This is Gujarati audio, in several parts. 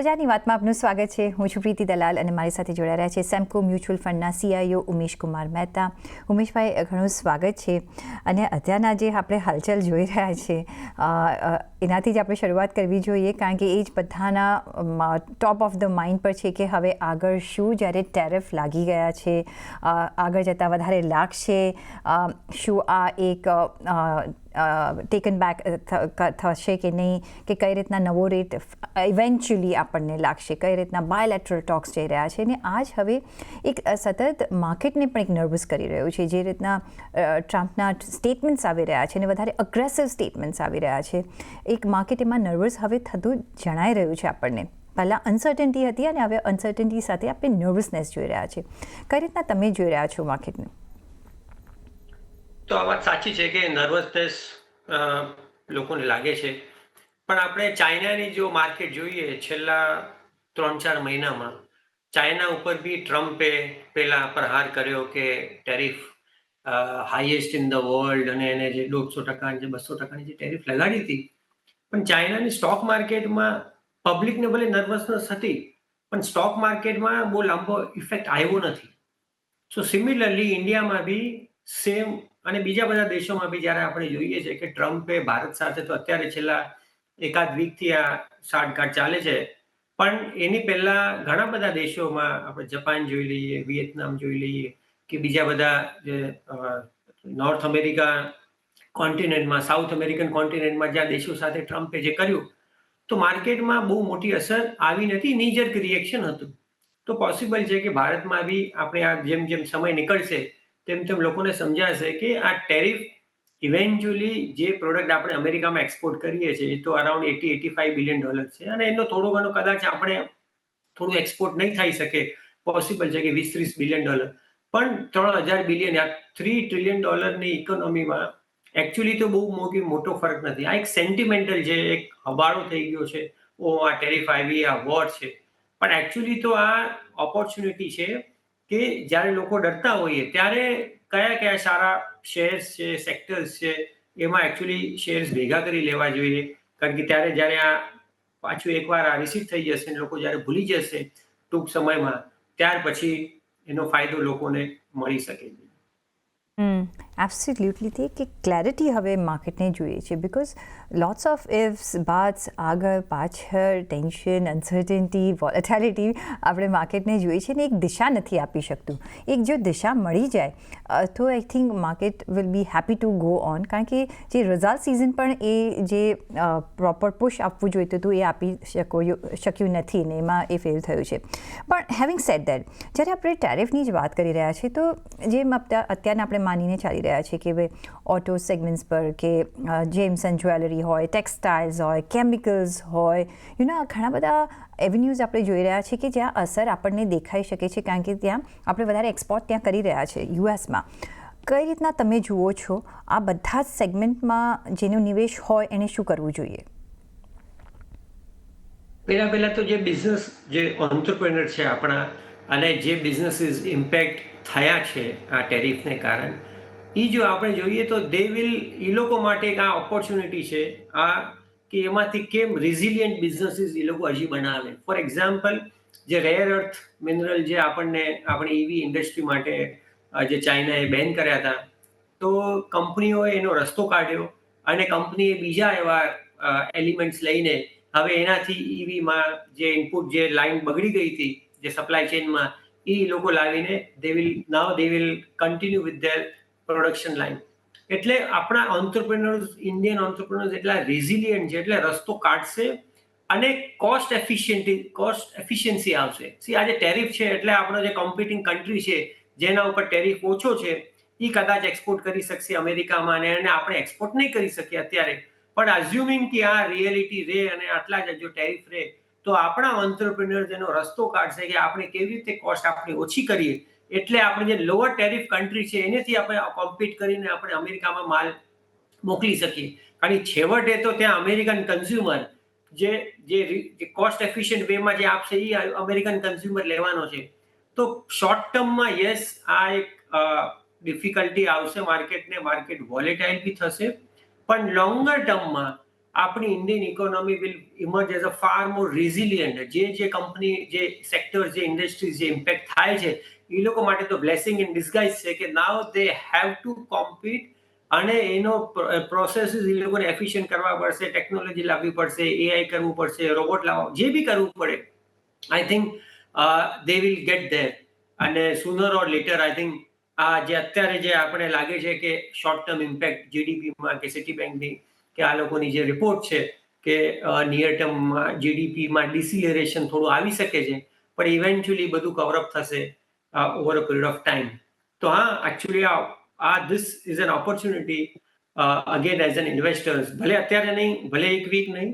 બજારની વાતમાં આપનું સ્વાગત છે. હું છું પ્રીતિ દલાલ અને મારી સાથે જોડાઈ રહ્યા છે સેમકો મ્યુચ્યુઅલ ફંડના સીઆઈઓ ઉમેશ કુમાર મહેતા. ઉમેશભાઈ ઘણું સ્વાગત છે અને અત્યારના જે આપણે હાલચાલ જોઈ રહ્યા છે એનાથી જ આપણે શરૂઆત કરવી જોઈએ કારણ કે એ જ બધાના ટોપ ઓફ ધ માઇન્ડ પર છે કે હવે આગળ શું જ્યારે ટેરિફ લાગી ગયા છે આગળ જતાં વધારે લાગશે શું આ એક ટેકન બેક થશે કે નહીં કે કઈ રીતના નવો રેટ ઇવેન્ચ્યુઅલી આપણને લાગશે કઈ રીતના બાયલેટરલ ટોક્સ જઈ રહ્યા છે અને આ જ હવે એક સતત માર્કેટને પણ એક નર્વસ કરી રહ્યું છે જે રીતના ટ્રમ્પના સ્ટેટમેન્ટ્સ આવી રહ્યા છે અને વધારે અગ્રેસિવ સ્ટેટમેન્ટ્સ આવી રહ્યા છે એક માર્કેટ એમાં નર્વસ હવે થતું જણાઈ રહ્યું છે આપણને પહેલાં અનસર્ટન્ટી હતી અને હવે અનસર્ટન્ટી સાથે આપણે નર્વસનેસ જોઈ રહ્યા છે કઈ રીતના તમે જોઈ રહ્યા છો માર્કેટને તો આ વાત સાચી છે કે નર્વસનેસ લોકોને લાગે છે. પણ આપણે ચાઇનાની જો માર્કેટ જોઈએ, છેલ્લા ત્રણ ચાર મહિનામાં ચાઇના ઉપર બી ટ્રમ્પે પેલા પ્રહાર કર્યો કે tariff highest in the world અને એને જે દોઢસો ટકા જે બસો ટકાની જે ટેરિફ લગાડી હતી. પણ ચાઇનાની સ્ટોક માર્કેટમાં પબ્લિકને ભલે નર્વસનેસ હતી પણ સ્ટોક માર્કેટમાં બહુ લાંબો ઇફેક્ટ આવ્યો નથી. સો સિમિલરલી ઇન્ડિયામાં બી સેમ અને બીજા બધા દેશોમાં બી જ્યારે આપણે જોઈએ છે કે ટ્રમ્પે ભારત સાથે તો અત્યારે છેલ્લા એકાદ વીકથી આ સાઠગાંઠ ચાલે છે. પણ એની પહેલા ઘણા બધા દેશોમાં આપણે જપાન જોઈ લઈએ, વિયેતનામ જોઈ લઈએ કે બીજા બધા જે નોર્થ અમેરિકા કોન્ટિનેન્ટમાં સાઉથ અમેરિકન કોન્ટિનેન્ટમાં જ્યાં દેશો સાથે ટ્રમ્પે જે કર્યું, તો માર્કેટમાં બહુ મોટી અસર આવી નથી. નીજર્ક રિએક્શન હતું. તો પોસિબલ છે કે ભારતમાં બી આપણે આ જેમ જેમ સમય નીકળશે તેમ તેમ લોકોને સમજાશે કે આ ટેરિફ ઇવેન્ચ્યુઅલી જે પ્રોડક્ટ આપણે અમેરિકામાં એક્સપોર્ટ કરીએ છીએ, એ તો around eighty eighty five billion dollar છે. અને એનો થોડો ઘણો કદાચ આપણે થોડું એક્સપોર્ટ નહીં થઈ શકે, પોસિબલ છે કે વીસ, ત્રીસ બિલિયન ડોલર. પણ ત્રણ હજાર બિલિયન યા થ્રી ટ્રિલિયન ડોલરની ઇકોનોમીમાં એકચ્યુઅલી તો બહુ મોટી મોટો ફરક નથી. આ એક સેન્ટિમેન્ટલ છે એક હબાળો થઈ ગયો છે ઓ આ ટેરિફ આવી, આ વોર છે. પણ એકચ્યુઅલી તો આ ઓપોર્ચ્યુનિટી છે કે જ્યારે લોકો ડરતા હોઈએ, ત્યારે કયા કયા સારા શેર્સ છે સેક્ટર્સ છે, એમાં એકચ્યુઅલી શેર્સ ભેગા કરી લેવા જોઈએ? કારણ કે ત્યારે જ્યારે આ પાછું એકવાર આ રિસીવ થઈ જશે લોકો જ્યારે ભૂલી જશે ટૂંક સમયમાં, ત્યાર પછી એનો ફાયદો લોકોને મળી શકે છે. એબ્સોલ્યુટલી તે કે ક્લેરિટી હવે માર્કેટને જોઈએ છે. Because lots of ifs buts આગળ પાછળ ટેન્શન અનસર્ટન્ટી વોલેટાલિટી આપણે માર્કેટને જોઈએ છે ને એક દિશા નથી આપી શકતું. એક જો દિશા મળી જાય તો I think market will be happy to go on કારણ કે જે રિઝલ્ટ સિઝન પણ એ જે પ્રોપર પુશ આપવું જોઈતું હતું એ આપી શકો શક્યું નથી ને એમાં એ ફેલ થયું છે. પણ હેવિંગ સેટ દેટ જ્યારે આપણે ટેરિફની જ વાત કરી રહ્યા છીએ તો જેમ અત્યા- અત્યારના આપણે માનીને ચાલી રહ્યા છીએ કે ભાઈ ઓટો સેગમેન્ટ્સ પર કે જેમ્સ એન્ડ જ્વેલરી હોય ટેક્સટાઇલ્સ હોય કેમિકલ્સ હોય યુ નો ઘણા બધા એવન્યુઝ આપણે જોઈ રહ્યા છીએ કે જ્યાં અસર આપણને દેખાઈ શકે છે કારણ કે ત્યાં આપણે વધારે એક્સપોર્ટ ત્યાં કરી રહ્યા છે યુએસમાં કઈ રીતના તમે જુઓ છો આ બધા જ સેગમેન્ટમાં જેનો નિવેશ હોય એને શું કરવું જોઈએ પહેલા પહેલા તો જે બિઝનેસ જે ઓન્ટરપ્રેનર છે આપણા, અને જે બિઝનેસીસ ઇમ્પેક્ટ થયા છે આ ટેરિફને કારણે એ જો આપણે જોઈએ તો દે વિલ એ લોકો માટે એક આ ઓપોર્ચ્યુનિટી છે, આ કે એમાંથી કેમ રિઝિલિયન્ટ બિઝનેસીસ એ લોકો હજી બનાવે. ફોર એક્ઝામ્પલ જે રેર અર્થ મિનરલ જે આપણને, આપણી ઈવી ઇન્ડસ્ટ્રી માટે જે ચાઇનાએ બેન કર્યા હતા, તો કંપનીઓએ એનો રસ્તો કાઢ્યો અને કંપનીએ બીજા એવા એલિમેન્ટ્સ લઈને હવે એનાથી ઈવીમાં જે ઇનપુટ જે લાઈન બગડી ગઈ હતી, જે સપ્લાય ચેનમાં એ લોકો લાવીને they will now they will continue with their production line એટલે આપણા ઓન્ટરપ્રિનર્સ ઇન્ડિયન ઓન્ટરપ્રિનર્સ એટલા રેઝિલિયન્ટ છે, એટલે રસ્તો કાઢશે અને કોસ્ટ એફિશિયન્ટી કોસ્ટ એફિશિયન્સી આવશે. સી આજે ટેરિફ છે, એટલે આપણો જે કોમ્પિટિંગ કન્ટ્રી છે, જેના ઉપર ટેરિફ ઓછો છે એ કદાચ એક્સપોર્ટ કરી શકશે અમેરિકામાં અને એને આપણે એક્સપોર્ટ નહીં કરી શકીએ અત્યારે. પણ અઝ્યુમિંગ કે આ રિયાલિટી રહે અને આટલા જ જો ટેરિફ રહે તો આપણા ઓન્ટરપ્રિનર્સ એનો રસ્તો કાઢશે કે આપણે કેવી રીતે કોસ્ટ આપણી ઓછી કરીએ. એટલે આપણે જે લોઅર ટેરિફ કન્ટ્રી છે, એનેથી આપણે કોમ્પિટ કરીને આપણે અમેરિકામાં માલ મોકલી શકીએ. કારણ કે છેવટે તો ત્યાં અમેરિકન કન્ઝ્યુમર જે જે કોસ્ટ એફિશિયન્ટ વેમાં જે આપશે એ અમેરિકન કન્ઝ્યુમર લેવાનો છે. તો શોર્ટ ટર્મમાં યસ આ એક ડિફિકલ્ટી આવશે. માર્કેટને માર્કેટ વોલેટાઇલ બી થશે. પણ લોંગર ટર્મમાં આપણી Indian economy will emerge as a far more resilient જે જે કંપની જે સેક્ટર જે ઇન્ડસ્ટ્રીઝ જે ઇમ્પેક્ટ થાય છે, એ લોકો માટે તો બ્લેસિંગ ઇન ડિસ્ગાઇઝ છે કે now they have to compete અને એનો પ્રોસેસ એ લોકોને એફિશિયન્ટ કરવા પડશે ટેકનોલોજી લાવવી પડશે એઆઈ કરવું પડશે રોબોટ લાવવા, જે બી કરવું પડે I think they will get there અને sooner or later I think આ જે અત્યારે જે આપણે લાગે છે કે શોર્ટ ટર્મ ઇમ્પેક્ટ જીડીપીમાં કે સિટી બેંકની કે આ લોકોની જે રિપોર્ટ છે કે નિયર ટર્મમાં જીડીપીમાં ડિસિલરેશન થોડું આવી શકે છે, પણ ઇવેન્ચ્યુઅલી બધું કવરઅપ થશે over a period of time તો હા એકચ્યુઅલી આ આ this is an opportunity again as an investors ભલે અત્યારે નહીં, ભલે એક વીક નહીં,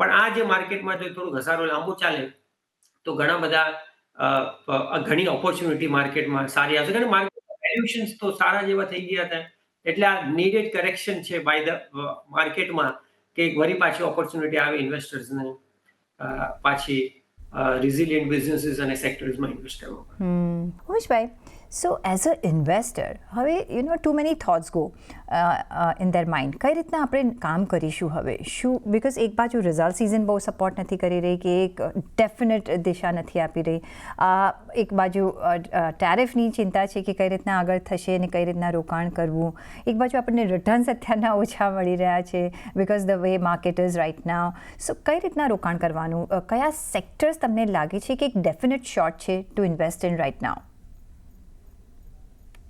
પણ આ જે માર્કેટમાં જો થોડું ઘસારો લાંબુ ચાલે. તો ઘણા બધા ઘણી ઓપોર્ચ્યુનિટી માર્કેટમાં સારી આવશે. કારણ માર્કેટ વેલ્યુશન્સ તો સારા જેવા થઈ ગયા હતા. એટલે આ નીડેડ કરેક્શન છે બાય ધ માર્કેટમાં કે વરી પાછી ઓપોર્ચ્યુનિટી આવે ઇન્વેસ્ટર્સને પાછી રિઝિલિયન્ટ બિઝનેસીસ અને સેક્ટર્સમાં ઇન્વેસ્ટ કરવા Hmm. Umeshbhai, as a investor હવે you know too many thoughts go in their mind કઈ રીતના આપણે કામ કરીશું હવે? શું બિકોઝ એક બાજુ રિઝલ્ટ સિઝન બહુ સપોર્ટ નથી કરી રહી કે એક ડેફિનેટ દિશા નથી આપી રહી. એક બાજુ ટેરિફની ચિંતા છે કે કઈ રીતના આગળ થશે અને કઈ રીતના રોકાણ કરવું. એક બાજુ આપણને રિટર્ન્સ અત્યારના ઓછા મળી રહ્યા છે because the way market is right now so કઈ રીતના રોકાણ કરવાનું? કયા સેક્ટર્સ તમને લાગે છે કે એક ડેફિનેટ શોર્ટ છે to invest in right now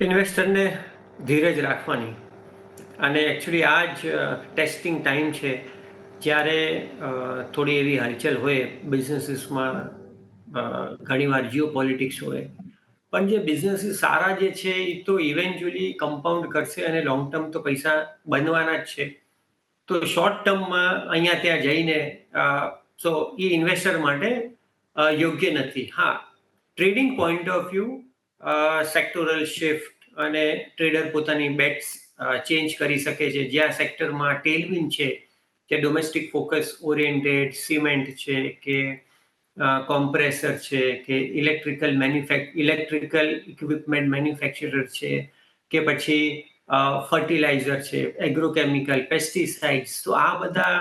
ઇન્વેસ્ટરને ધીરજ રાખવાની. અને એકચ્યુઅલી આ જ ટેસ્ટિંગ ટાઈમ છે, જ્યારે થોડી એવી હલચલ હોય બિઝનેસીસમાં ઘણીવાર જીઓ પોલિટિક્સ હોય. પણ જે બિઝનેસીસ સારા જે છે એ તો ઇવેન્ચ્યુઅલી કમ્પાઉન્ડ કરશે અને લોંગ ટર્મ તો પૈસા બનવાના જ છે. તો શોર્ટ ટર્મમાં અહીંયા ત્યાં જઈને સો એ ઇન્વેસ્ટર માટે યોગ્ય નથી. હા trading point of view sectoral shift અને ટ્રેડર પોતાની બેટ્સ ચેન્જ કરી શકે છે. જ્યાં સેક્ટરમાં ટેલવિન છે, કે ડોમેસ્ટિક ફોકસ ઓરિએન્ટેડ સિમેન્ટ છે, કે કોમ્પ્રેસર છે, કે electrical manufac electrical equipment manufacturer છે, કે પછી ફર્ટિલાઇઝર છે એગ્રોકેમિકલ પેસ્ટિસાઇડ્સ તો આ બધા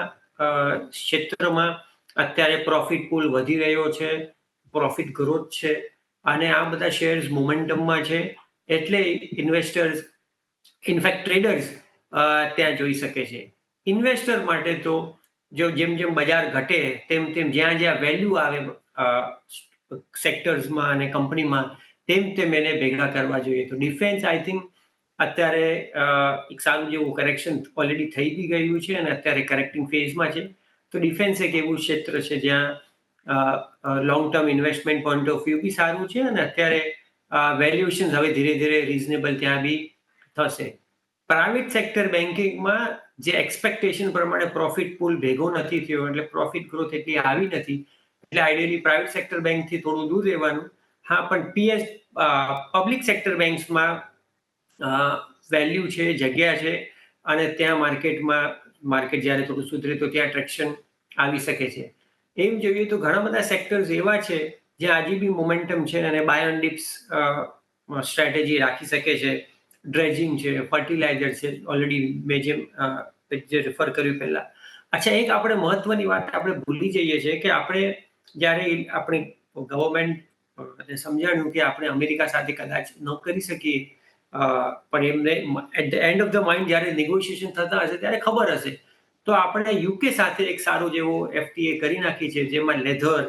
ક્ષેત્રમાં અત્યારે પ્રોફિટ પુલ વધી રહ્યો છે પ્રોફિટ ગ્રોથ છે. અને આ બધા શેર્સ મોમેન્ટમમાં છે, એટલે ઇન્વેસ્ટર્સ ઇનફેક્ટ ટ્રેડર્સ ત્યાં જોઈ શકે છે. ઇન્વેસ્ટર માટે તો જો જેમ જેમ બજાર ઘટે, તેમ તેમ જ્યાં જ્યાં વેલ્યુ આવે સેક્ટર્સમાં અને કંપનીમાં તેમ તેમ એને ભેગા કરવા જોઈએ. તો ડિફેન્સ આઈ થિંક અત્યારે એક સારું જેવું કરેક્શન ઓલરેડી થઈ બી ગયું છે અને અત્યારે કરેક્ટિંગ ફેઝમાં છે. તો ડિફેન્સ એક એવું ક્ષેત્ર છે જ્યાં long term investment point of view બી સારું છે અને અત્યારે વેલ્યુએશન હવે ધીરે ધીરે રિઝનેબલ ત્યાં બી થશે. પ્રાઇવેટ સેક્ટર બેન્કિંગમાં જે એક્સપેક્ટેશન પ્રમાણે પ્રોફિટ પુલ ભેગો નથી થયો, એટલે પ્રોફિટ ગ્રોથ એટલી આવી નથી, એટલે આઈડિયલી પ્રાઇવેટ સેક્ટર બેંકથી થોડું દૂર રહેવાનું. હા, પણ પીએસ પબ્લિક સેક્ટર બેંક્સમાં વેલ્યુ છે, જગ્યા છે, અને ત્યાં માર્કેટમાં માર્કેટ જ્યારે થોડું સુધરે તો ત્યાં ટ્રેક્શન આવી શકે છે. એમ જોઈએ તો ઘણા બધા સેક્ટર્સ એવા છે જ્યાં આજે બી મોમેન્ટમ છે અને બાયોન ડિપ્સ સ્ટ્રેટેજી રાખી શકે છે. ડ્રેજિંગ છે ફર્ટિલાઇઝર છે ઓલરેડી મેં જેમ જે રેફર કર્યું પહેલા. અચ્છા, એક આપણે મહત્વની વાત આપણે ભૂલી જઈએ છીએ કે આપણે જ્યારે આપણી ગવર્મેન્ટ સમજાણ્યું કે આપણે અમેરિકા સાથે કદાચ ન કરી શકીએ પણ એમને at the end of the mind જ્યારે નેગોશિએશન થતા હશે ત્યારે ખબર હશે. તો આપણે યુકે સાથે એક સારો જેવો એફટીએ કરી નાખી છે જેમાં લેધર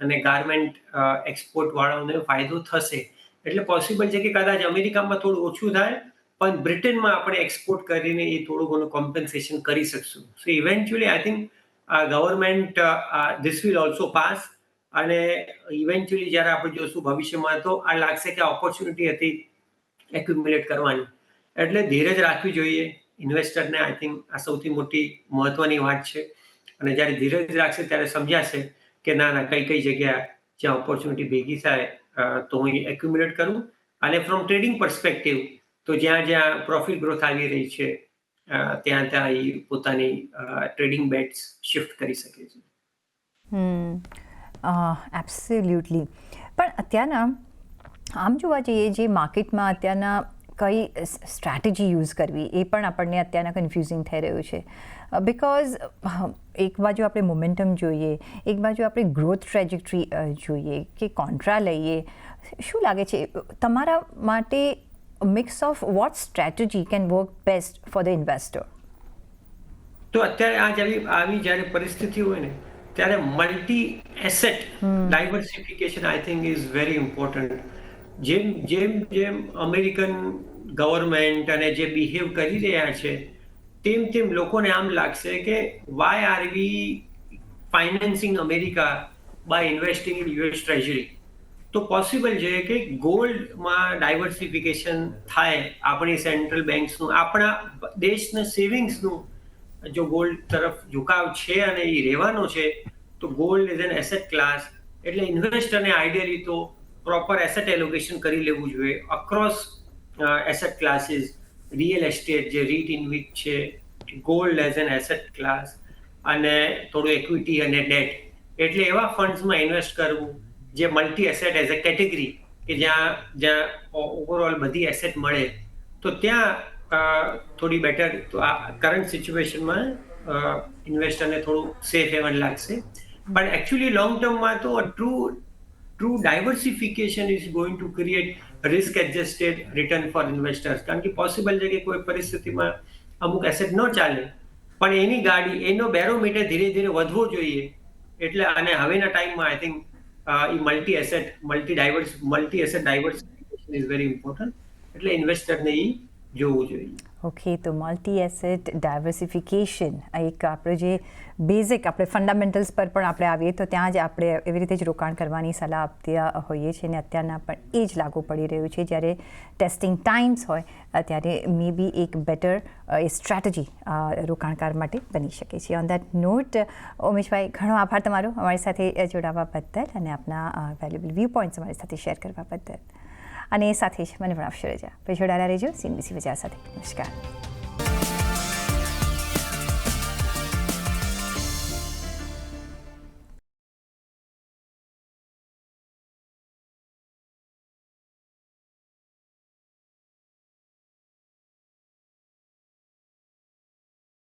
અને ગાર્મેન્ટ એક્સપોર્ટ વાળાઓને ફાયદો થશે. એટલે પોસિબલ છે કે કદાચ અમેરિકામાં થોડું ઓછું થાય, પણ બ્રિટનમાં આપણે એક્સપોર્ટ કરીને એ થોડું ઘણું કોમ્પન્સેશન કરી શકશું. So eventually I think government this will also pass અને ઇવેન્ચ્યુઅલી જ્યારે આપણે જોશું ભવિષ્યમાં, તો આ લાગશે કે ઓપોર્ચ્યુનિટી હતી એક્યુમ્યુલેટ કરવાની. એટલે ધીરજ રાખવી જોઈએ. ઇન્વેસ્ટરને આઈ થિંક આ સૌથી મોટી મહત્વની વાત છે. અને જ્યારે ધીરજ રાખશે ત્યારે સમજાશે કે ના ના, કઈ કઈ જગ્યા જ્યાં ઓપોર્ચ્યુનિટી ભેગી થાય તો હું એક્યુમ્યુલેટ કરું. અને ફ્રોમ ટ્રેડિંગ પર્સપેક્ટિવ તો જ્યાં જ્યાં પ્રોફિટ ગ્રોથ આવી રહી છે ત્યાં ત્યાં એ પોતાની ટ્રેડિંગ બેટ્સ શિફ્ટ કરી શકે છે. એબ્સોલ્યુટલી પણ અત્યારના આમ જોવા જઈએ, જે માર્કેટમાં અત્યારના કઈ સ્ટ્રેટેજી યુઝ કરવી એ પણ આપણને અત્યારના કન્ફ્યુઝિંગ થઈ રહ્યું છે. બિકોઝ એક બાજુ આપણે મોમેન્ટમ જોઈએ એક બાજુ આપણે ગ્રોથ ટ્રેજેક્ટરી જોઈએ કે કોન્ટ્રા લઈએ. શું લાગે છે? તમારા માટે mix of what strategy can work best for the investor તો અત્યારે આ જેવી આવી જ્યારે પરિસ્થિતિ હોય ને ત્યારે multi asset diversification I think is very important જેમ જેમ જેમ અમેરિકન ગવર્મેન્ટ અને જે બિહેવ કરી રહ્યા છે, તેમ તેમ લોકોને આમ લાગશે કે why are we financing America by investing in US treasury તો પોસિબલ છે કે ગોલ્ડમાં ડાયવર્સિફિકેશન થાય આપણી સેન્ટ્રલ બેન્ક્સનું આપણા દેશના સેવિંગ્સનું જો ગોલ્ડ તરફ ઝુકાવ છે અને એ રહેવાનો છે, તો gold is an asset class એટલે ઇન્વેસ્ટરને આઈડિયલી તો પ્રોપર એસેટ એલોકેશન કરી લેવું જોઈએ across asset classes real estate જે રીટ ઇન્વિટ છે gold as an asset class અને થોડું એક્વિટી અને ડેટ એટલે એવા ફંડ્સમાં ઇન્વેસ્ટ કરવું, જે multi asset as a category કે જ્યાં જ્યાં ઓવરઓલ બધી એસેટ મળે, તો ત્યાં થોડી બેટર તો આ કરંટ સિચ્યુએશનમાં ઇન્વેસ્ટરને થોડું સેફ હેવન લાગશે. પણ એકચ્યુઅલી લોંગ ટર્મમાં તો true true diversification is going to create risk adjusted return for investors કારણ કે પોસિબલ છે કે કોઈ પરિસ્થિતિમાં અમુક એસેટ ન ચાલે, પણ એની ગાડી, એનો બેરોમીટર ધીરે ધીરે વધવો જોઈએ. એટલે અને હવેના ટાઈમમાં I think A multi asset multi diverse multi asset diversification is very important એટલે ઇન્વેસ્ટરને એ જોવું જોઈએ. ઓકે તો મલ્ટી એસેટ ડાયવર્સિફિકેશન એક આપણે જે બેઝિક આપણે ફંડામેન્ટલ્સ પર પણ આપણે આવીએ, તો ત્યાં જ આપણે એવી રીતે જ રોકાણ કરવાની સલાહ આપતા હોઈએ છીએ. અને અત્યારના પણ એ જ લાગુ પડી રહ્યું છે. જ્યારે ટેસ્ટિંગ ટાઈમ્સ હોય ત્યારે મે બી એક બેટર એ સ્ટ્રેટેજી રોકાણકાર માટે બની શકે છે. ઓન દેટ નોટ ઉમેશભાઈ, ઘણો આભાર તમારો અમારી સાથે જોડાવા બદલ અને આપના વેલ્યુબલ વ્યૂ પોઈન્ટ્સ અમારી સાથે શેર કરવા બદલ. અને સાથે જ મને પણ આપશો રજા. પછી જોડાયેલા રહેજો. સીનબીસી બજાર સાથે. નમસ્કાર.